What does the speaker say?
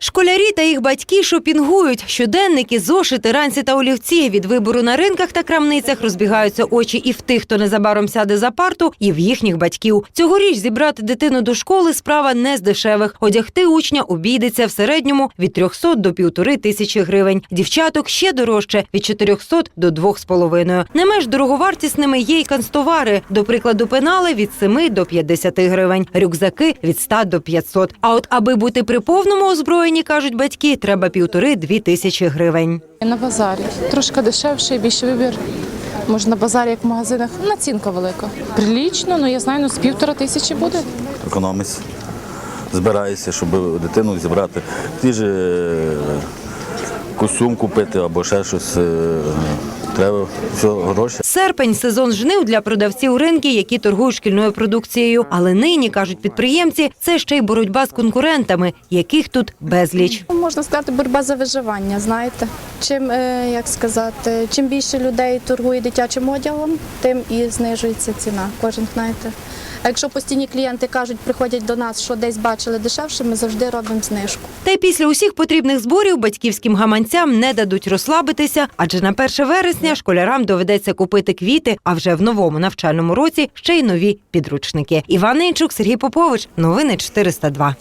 Школярі та їх батьки шопінгують. Щоденники, зошити, ранці та олівці. Від вибору на ринках та крамницях розбігаються очі і в тих, хто незабаром сяде за парту, і в їхніх батьків. Цьогоріч зібрати дитину до школи справа не з дешевих. Одягти учня обійдеться в середньому від 300 до півтори тисячі гривень. Дівчаток ще дорожче від 400 до 2,5. Не менш дороговартісними є й канцтовари. До прикладу, пенали від 7 до 50 гривень, рюкзаки від 100 до 500. А от аби бути при повному озброєнні, кажуть батьки, треба півтори-дві тисячі гривень. На базарі трошки дешевше, більше вибір. Може на базарі, як в магазинах, націнка велика. Прилічно, ну я знаю, ну з півтора тисячі буде. економість. Збираюся, щоб дитину зібрати. Ті ж е, костюм купити або ще щось. Треба що гроші. Серпень сезон жнив для продавців ринки, які торгують шкільною продукцією. Але нині кажуть підприємці, це ще й боротьба з конкурентами, яких тут безліч. Можна сказати, боротьба за виживання. Знаєте, чим е, як сказати, чим більше людей торгує дитячим одягом, тим і знижується ціна. Кожен знаєте. А якщо постійні клієнти кажуть, приходять до нас, що десь бачили дешевше, ми завжди робимо знижку. Та й після усіх потрібних зборів батьківським гаманцям не дадуть розслабитися, адже на 1 вересня школярам доведеться купити квіти, а вже в новому навчальному році ще й нові підручники. Іван Інчук, Сергій Попович. Новини 402.